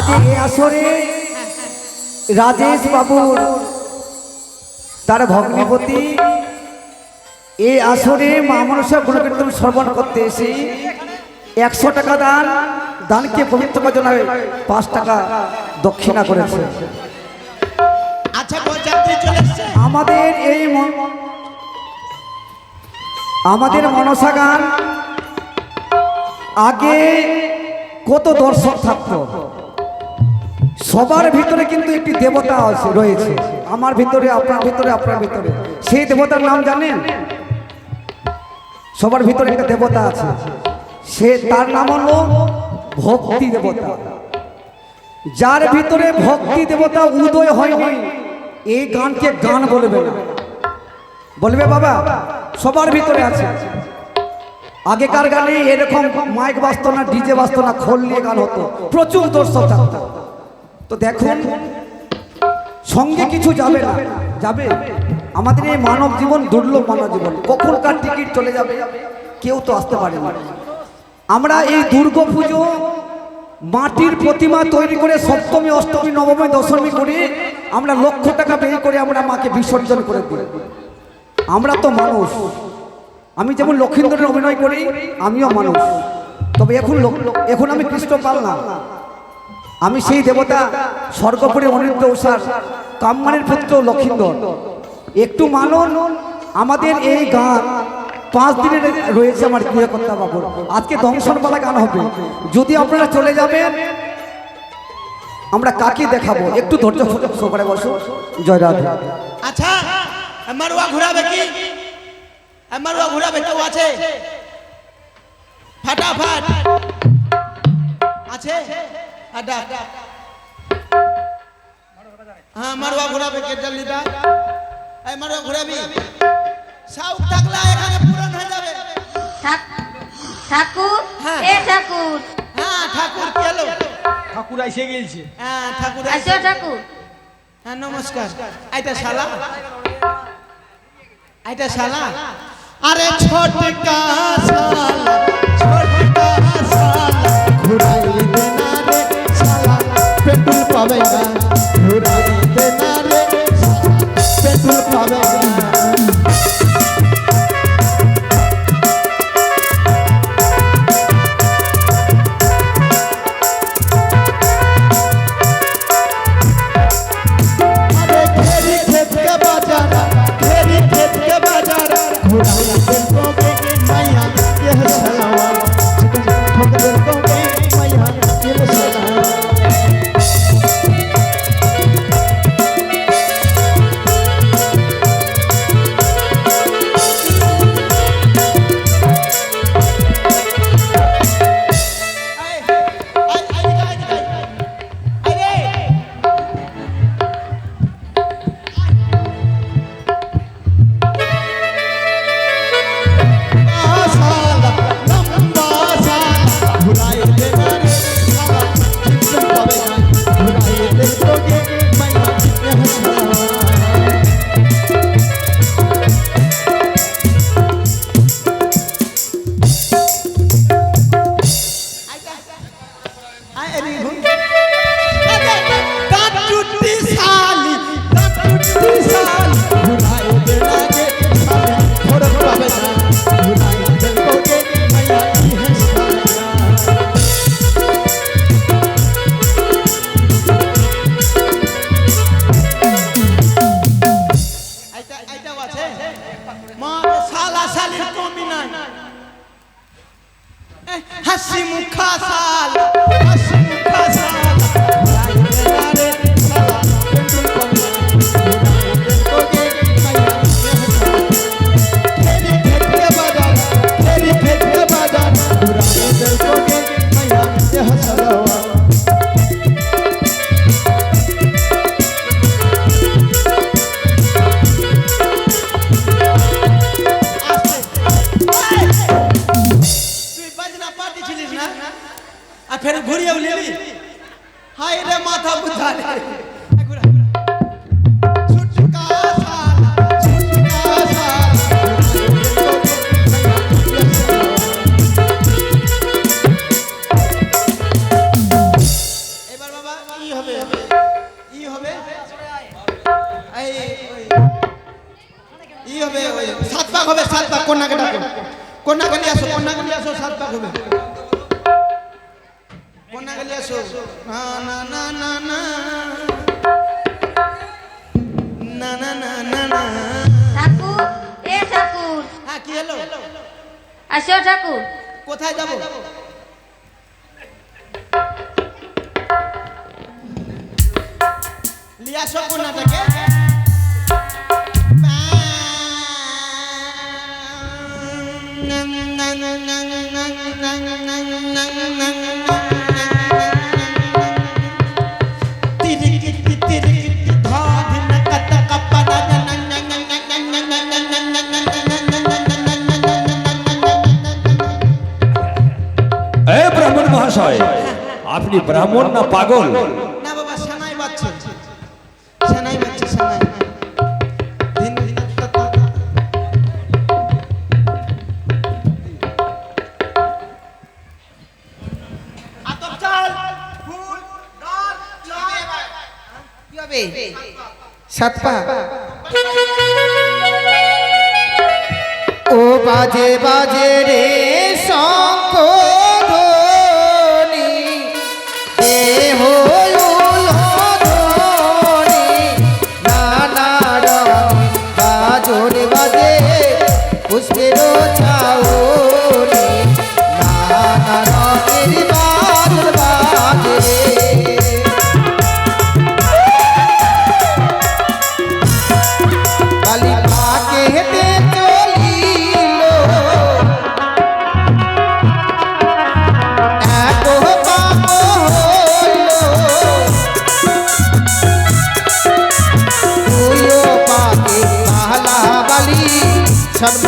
আজ এই আসরে রাজেশ বাবুর তার ভগ্নিপতি। এই আসরে মা মনসা গুণকীর্তন শ্রবণ করতে এসে একশো টাকা দান দানকে পবিত্র জন্য পাঁচ টাকা দক্ষিণা করেছে। আচ্ছা আমাদের এই আমাদের মনসা গান আগে কত দর্শক থাকতো? সবার ভিতরে কিন্তু একটি দেবতা আছে, রয়েছে। আমার ভিতরে, আপনার ভিতরে আপনার ভিতরে। সেই দেবতার নাম জানেন? সবার ভিতরে একটা দেবতা আছে। সে তার নাম হলো ভক্তি দেবতা। যার ভিতরে ভক্তি দেবতা উদয় হয়নি এই গানকে গান বলবে না। বলবে, বাবা, সবার ভিতরে আছে। আগেকার গানে এরকম মাইক বাজতো না, ডিজে বাজতো না, খোল নিয়ে গান হতো। প্রচুর দর্শক থাকতো তো দেখুন, সঙ্গে কিছু যাবে না। যাবে? আমাদের এই মানব জীবন, দুর্লভ মানব জীবন। কখন কার টিকিট চলে যাবে, কেউ তো আসতে পারে না আমরা এই দুর্গা পুজো মাটির প্রতিমা তৈরি করে সপ্তমী, অষ্টমী, নবমী, দশমী করে আমরা লক্ষ টাকা ব্যয় করে আমরা মাকে বিসর্জন করে দিই। আমরা তো মানুষ। আমি যেমন লক্ষিন্দরের অভিনয় করি, আমিও মানুষ। তবে এখন এখন আমি কৃষ্ণ পাল না। আমি সেই দেবতা স্বর্গপুরে অনিত্য উষার কাম্মানের পুত্র লক্ষিন্দর। একটু মানুন আমাদের এই গান পাঁচ দিনের রয়েছে আমার গৃহকর্তা বাবুর। আজকে দংশনপালা গান হবে। যদি আপনারা চলে যাবেন আমরা কাকে দেখাবো? একটু ধৈর্য সহকারে বসো। জয় রাধে। আচ্ছা মারুয়া ঘুরাবে কি? মারুয়া ঘুরাবে কেউ আছে। ফাটাফাট। আছে? আডা হ্যাঁ মারুয়া ঘুরাবে কে জলদিটা এই মারুয়া ঘুরাবি। সাউথ থাকলে এখানে পূরণ হয়ে যাবে। ঠাক- ঠাকুর হ্যাঁ। এ ঠাকুর। হ্যাঁ ঠাকুর কি ঠাকুর এসে গেছে হ্যাঁ ঠাকুর আসো ঠাকুর। হ্যাঁ নমস্কার। আইটা শালা। আইটা শালা। আরে ছোটকা শালা। পেট্রোল পাবে না কন্যাকে ডাকো। কন্যাকে নিয়ে আসো কন্যাকে নিয়ে আসো সাত পাক হবে কন্যাকে নিয়ে আসো। না না না না না। না না না না না। ঠাকুর এ ঠাকুর। হ্যাঁ কি হলো? আসো ঠাকুর। কোথায় যাব? কন্যাটাকে। আপনি ব্রাহ্মণ না পাগল? सतपा ओ बाजे बाजे रे।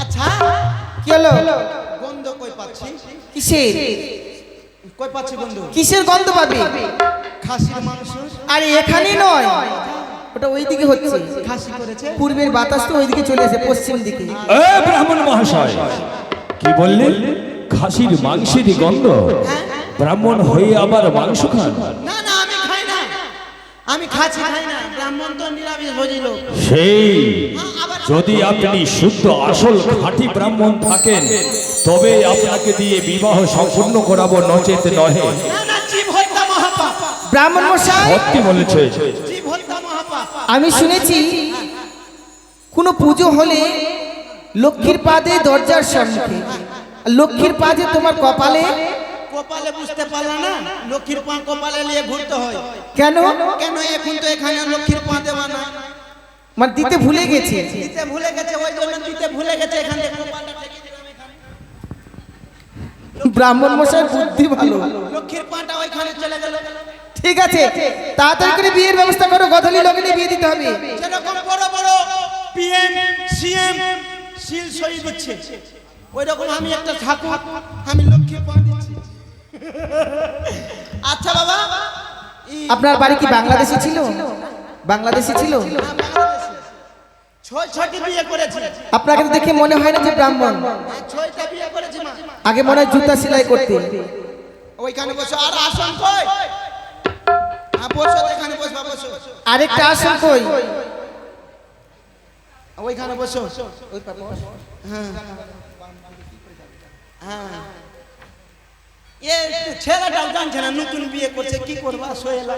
আচ্ছা কি হলো? গন্ধ কই পাচ্ছি? কিসের? কই পাচ্ছি গন্ধ? কিসের গন্ধ পাবি? খাসির মাংস। আরে এখানেই নয়। ওটা ওইদিকে হচ্ছে। খাসি করেছে। পূর্বের বাতাস তো ওইদিকে চলে আসে পশ্চিম দিকে। এ ব্রাহ্মণ মহাশয় কি বললেন খাসির মাংসের গন্ধ। ব্রাহ্মণ হয়ে আবার মাংস খান। না আমি খাচ্ছি খাই না ব্রাহ্মণ তো নিরামিষ ভোজি লোক। সেই যদি আপনি শুদ্ধ আসল খাঁটি ব্রাহ্মণ থাকেন তবে আপনাকে দিয়ে বিবাহ সম্পূর্ণ করাবো নচেত নহে। না না জীব হত্যা মহাপাপ। ব্রাহ্মণ মশাই সত্যি বলেছে। জীব হত্যা মহাপাপ। আমি শুনেছি কোনো পুজো হলে লক্ষ্মীর পা দেয় দরজার সম্মুখে লক্ষ্মীর পা যে তোমার কপালে কপালে বুঝতে পারলা না? লক্ষ্মীর পা কপালে নিয়ে ঘুরতে হয়। কেন? কেন এখন তো এখানে লক্ষ্মীর পা দেওয়া না মানে দিতে ভুলে গেছে? দিতে ভুলে গেছে ওই জন্য দিতে ভুলে গেছে এখানে। ব্রাহ্মণ মশাই বুদ্ধি ভালো। লক্ষ্মীর পাটা ওইখানে চলে গেল। ঠিক আছে তাড়াতাড়ি করে বিয়ের ব্যবস্থা করো গধলি লগ্নে বিয়ে দিতে হবে। যেরকম বড় বড় পিএম সিএম সিল সই দিচ্ছে ওই রকম আমি একটা ঠাকুর আমি লক্ষ্মীর পা দিচ্ছি আচ্ছা বাবা। আপনার বাড়ি কি বাংলাদেশে ছিল? বাংলাদেশে ছিল? ছয় ছয়টি বিয়ে করেছি। আপনাকে দেখে মনে হয় না যে ব্রাহ্মণ? হ্যাঁ, ছয়টা বিয়ে করেছি আগে মনে হয় জুতা সেলাই করতে ওইখানে বসো। আর আসন কই? হ্যাঁ বসো এখানে বসবা বসো। আরেকটা আসন কই? ওইখানে বসো। ওই। হ্যাঁ। হ্যাঁ। এ ছেলেটাও জানছে না নতুন বিয়ে করছে কি করবা সোহেলা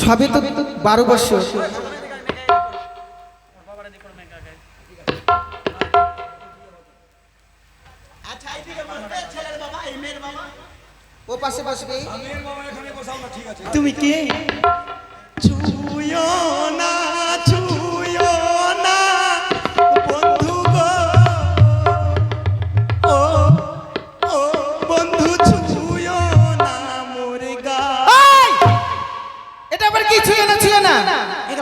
সবে তো বারো বছর। আচ্ছা ছেলের বাবা মেয়ের বাবা। ও পাশে বসবে। তুমি কে?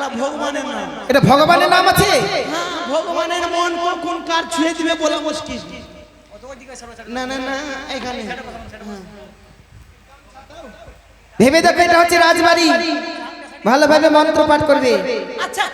এগুলা ভগবানের নাম। এটা ভগবানের নাম আছে? হ্যাঁ ভগবানের মন কখন কার ছুঁয়ে দিবে বলা মুশকিল। না না না এখানে। ভেবে দেখো এটা হচ্ছে রাজবাড়ি। ভালোভাবে মন্ত্র পাঠ করবে। আচ্ছা